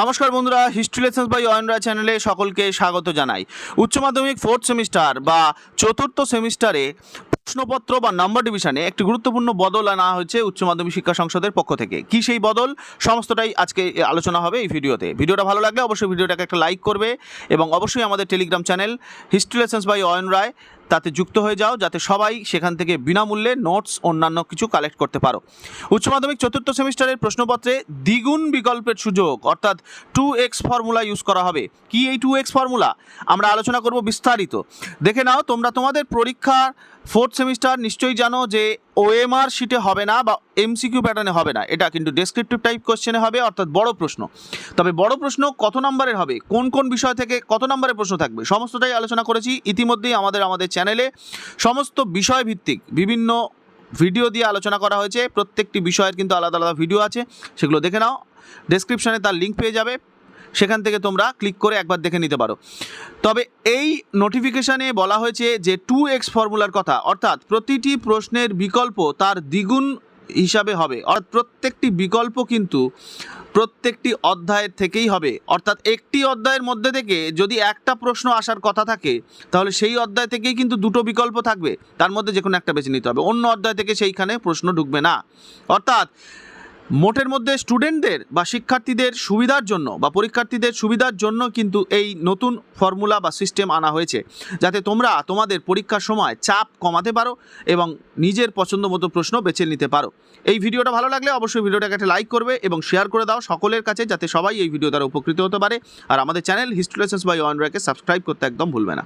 নমস্কার বন্ধুরা history lessons by অয়নরা চ্যানেলে সকলকে স্বাগত জানাই। উচ্চ মাধ্যমিক ফোর্থ সেমিস্টার বা চতুর্থ সেমিস্টারে প্রশ্নপত্র বা নম্বর ডিভিশনে একটি গুরুত্বপূর্ণ বদল আনা হয়েছে উচ্চ মাধ্যমিক শিক্ষা সংসদের পক্ষ থেকে। কি সেই বদল? সমস্তটাই আজকে আলোচনা হবে এই ভিডিওতে। ভিডিওটা ভালো লাগলে অবশ্যই ভিডিওটাকে একটা লাইক করবে এবং অবশ্যই আমাদের Telegram channel history lessons by Ayan Roy তাতে যুক্ত হয়ে যাও, যাতে সবাই সেখান থেকে বিনামূল্যে নোটস, অন্যান্য কিছু কালেক্ট করতে পারো। উচ্চ মাধ্যমিক চতুর্থ সেমিস্টারের প্রশ্নপত্রে দ্বিগুণ বিকল্পের সুযোগ, অর্থাৎ টু এক্স ফর্মুলা ইউজ করা হবে। কি এই টু এক্স ফর্মুলা? আমরা আলোচনা করব বিস্তারিত। দেখে নাও, তোমরা তোমাদের পরীক্ষার ফোর্থ সেমিস্টার নিশ্চয়ই জানো যে ওএমআর শিটে হবে না বা এমসিকিউ প্যাটার্নে হবে না। এটা কিন্তু ডেসক্রিপটিভ টাইপ কোশ্চেনে হবে, অর্থাৎ বড় প্রশ্ন। তবে বড় প্রশ্ন কত নম্বরের হবে? কোন কোন বিষয় থেকে কত নম্বরের প্রশ্ন থাকবে? সমস্তটাই আলোচনা করেছি ইতিমধ্যেই আমাদের আমাদের চ্যানেলে সমস্ত বিষয় ভিত্তিক বিভিন্ন ভিডিও দিয়ে আলোচনা করা হয়েছে। প্রত্যেকটি বিষয়ের কিন্তু আলাদা আলাদা ভিডিও আছে। সেগুলো দেখে নাও। ডেসক্রিপশনে তার লিঙ্ক পেয়ে যাবে। সেখান থেকে তোমরা ক্লিক করে একবার দেখে নিতে পারো। তবে এই নোটিফিকেশানে বলা হয়েছে যে টু এক্স ফর্মুলার কথা, অর্থাৎ প্রতিটি প্রশ্নের বিকল্প তার দ্বিগুণ হিসাবে হবে। অর্থাৎ প্রত্যেকটি বিকল্প কিন্তু প্রত্যেকটি অধ্যায়ের থেকেই হবে। অর্থাৎ একটি অধ্যায়ের মধ্যে থেকে যদি একটা প্রশ্ন আসার কথা থাকে, তাহলে সেই অধ্যায় থেকেই কিন্তু দুটো বিকল্প থাকবে। তার মধ্যে যে কোনো একটা বেছে নিতে হবে। অন্য অধ্যায় থেকে সেইখানে প্রশ্ন ঢুকবে না। অর্থাৎ মোটের মধ্যে স্টুডেন্টদের বা শিক্ষার্থীদের সুবিধার জন্য বা পরীক্ষার্থীদের সুবিধার জন্য কিন্তু এই নতুন ফর্মুলা বা সিস্টেম আনা হয়েছে। যাতে তোমরা তোমাদের পরীক্ষার সময় চাপ কমাতে পারো এবং নিজের পছন্দ মতো প্রশ্ন বেছে নিতে পারো। এই ভিডিওটা ভালো লাগলে অবশ্যই ভিডিওটাকে একটা লাইক করবে এবং শেয়ার করে দাও সকলের কাছে যাতে সবাই এই ভিডিও দ্বারা উপকৃত হতে পারে। আর আমাদের channel history lessons by one subscribe করতে একদম ভুলবে না।